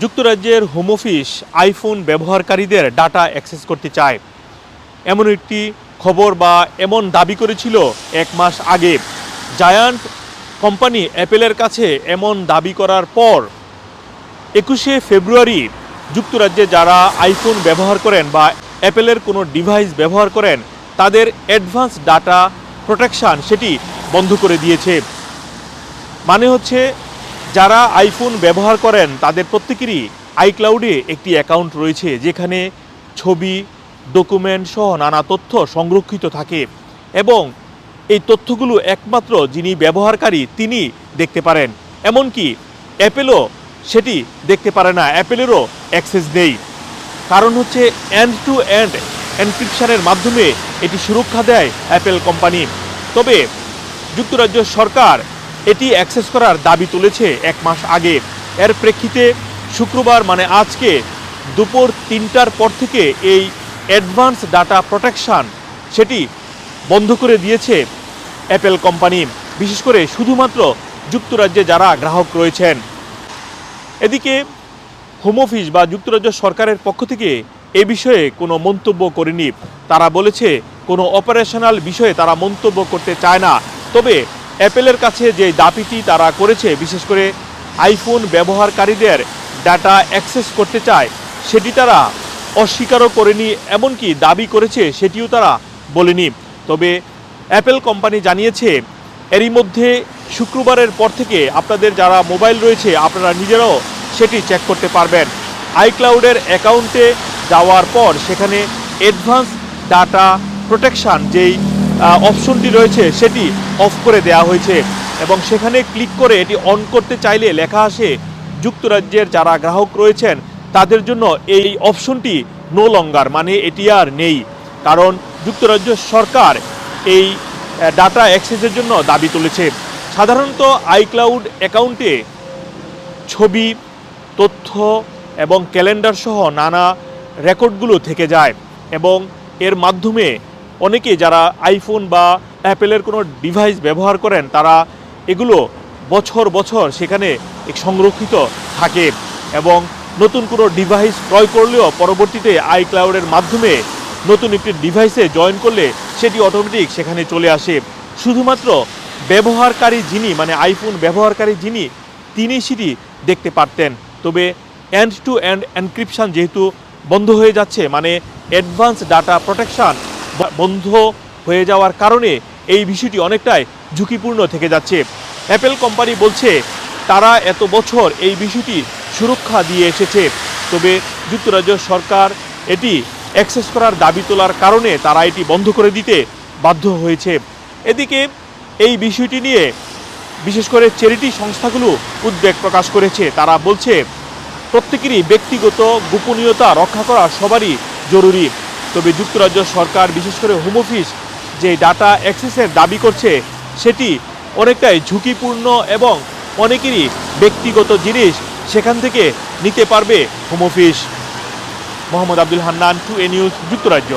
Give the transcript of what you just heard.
যুক্তরাজ্যের home office iPhone ব্যবহারকারীদের data access করতে চায়। এমন একটি খবর বা এমন দাবি করেছিল এক মাস আগে। জায়ান্ট কোম্পানি অ্যাপেলের কাছে এমন দাবি করার পর একুশে ফেব্রুয়ারি যুক্তরাজ্যে যারা আইফোন ব্যবহার করেন বা অ্যাপেলের কোনো ডিভাইস ব্যবহার করেন, তাদের অ্যাডভান্স ডাটা প্রোটেকশন সেটি বন্ধ করে দিয়েছে। মানে হচ্ছে যারা আইফোন ব্যবহার করেন, তাদের প্রত্যেকেরই আইক্লাউডে একটি অ্যাকাউন্ট রয়েছে, যেখানে ছবি, ডকুমেন্ট সহ নানা তথ্য সংরক্ষিত থাকে এবং এই তথ্যগুলো একমাত্র যিনি ব্যবহারকারী, তিনি দেখতে পারেন। এমনকি অ্যাপেলও সেটি দেখতে পারে না, অ্যাপেলেরও অ্যাক্সেস নেই। কারণ হচ্ছে এন্ড টু এন্ড এনক্রিপশনের মাধ্যমে এটি সুরক্ষা দেয় অ্যাপেল কোম্পানি। তবে যুক্তরাজ্য সরকার এটি অ্যাক্সেস করার দাবি তুলেছে এক মাস আগে। এর প্রেক্ষিতে শুক্রবার মানে আজকে দুপুর তিনটার পর থেকে এই অ্যাডভান্স ডাটা প্রোটেকশন সেটি বন্ধ করে দিয়েছে অ্যাপেল কোম্পানি, বিশেষ করে শুধুমাত্র যুক্তরাজ্যে যারা গ্রাহক রয়েছেন। এদিকে হোম অফিস বা যুক্তরাজ্য সরকারের পক্ষ থেকে এ বিষয়ে কোনো মন্তব্য করেনি। তারা বলেছে, কোনো অপারেশনাল বিষয়ে তারা মন্তব্য করতে চায় না। তবে অ্যাপেলের কাছে যে দাবিটি তারা করেছে, বিশেষ করে আইফোন ব্যবহারকারীদের ডাটা অ্যাক্সেস করতে চায়, সেটি তারা অস্বীকারও করেনি, এমনকি দাবি করেছে সেটিও তারা বলেনি। তবে অ্যাপেল কোম্পানি জানিয়েছে, এরই মধ্যে শুক্রবারের পর থেকে আপনাদের যারা মোবাইল রয়েছে, আপনারা নিজেরাও সেটি চেক করতে পারবেন। আইক্লাউডের অ্যাকাউন্টে যাওয়ার পর সেখানে অ্যাডভান্স ডাটা প্রোটেকশান যেই অপশনটি রয়েছে, সেটি অফ করে দেওয়া হয়েছে এবং সেখানে ক্লিক করে এটি অন করতে চাইলে লেখা আসে, যুক্তরাজ্যের যারা গ্রাহক রয়েছেন, তাদের জন্য এই অপশনটি নো লঙ্গার মানে এটি আর নেই। কারণ যুক্তরাজ্য সরকার এই ডাটা অ্যাক্সেসের জন্য দাবি তুলেছে। সাধারণত আইক্লাউড অ্যাকাউন্টে ছবি, তথ্য এবং ক্যালেন্ডার সহ নানা রেকর্ডগুলো থেকে যায় এবং এর মাধ্যমে অনেকে যারা আইফোন বা অ্যাপেলের কোনো ডিভাইস ব্যবহার করেন, তারা এগুলো বছর বছর সেখানে সংরক্ষিত থাকে এবং নতুন কোনো ডিভাইস ক্রয় করলেও পরবর্তীতে আই ক্লাউডের মাধ্যমে নতুন একটি ডিভাইসে জয়েন করলে সেটি অটোমেটিক সেখানে চলে আসে। শুধুমাত্র ব্যবহারকারী যিনি মানে আইফোন ব্যবহারকারী যিনি তিনি সেটি দেখতে পারতেন। তবে এন্ড টু এন্ড এনক্রিপশন যেহেতু বন্ধ হয়ে যাচ্ছে মানে অ্যাডভান্স ডাটা প্রোটেকশন বন্ধ হয়ে যাওয়ার কারণে এই বিষয়টি অনেকটাই ঝুঁকিপূর্ণ থেকে যাচ্ছে। অ্যাপেল কোম্পানি বলছে, তারা এত বছর এই বিষয়টি সুরক্ষা দিয়ে এসেছে। তবে যুক্তরাজ্য সরকার এটি অ্যাক্সেস করার দাবি তোলার কারণে তারা এটি বন্ধ করে দিতে বাধ্য হয়েছে। এদিকে এই বিষয়টি নিয়ে বিশেষ করে চ্যারিটি সংস্থাগুলো উদ্বেগ প্রকাশ করেছে। তারা বলছে, প্রত্যেকেরই ব্যক্তিগত গোপনীয়তা রক্ষা করা সবারই জরুরি। তবে যুক্তরাজ্য সরকার, বিশেষ করে হোম অফিস যে ডাটা অ্যাক্সেসের দাবি করছে, সেটি অনেকটাই ঝুঁকিপূর্ণ এবং অনেকেরই ব্যক্তিগত জিনিস সেখান থেকে নিতে পারবে home office Mohammad Abdul Hannan to A news যুক্তরাজ্য।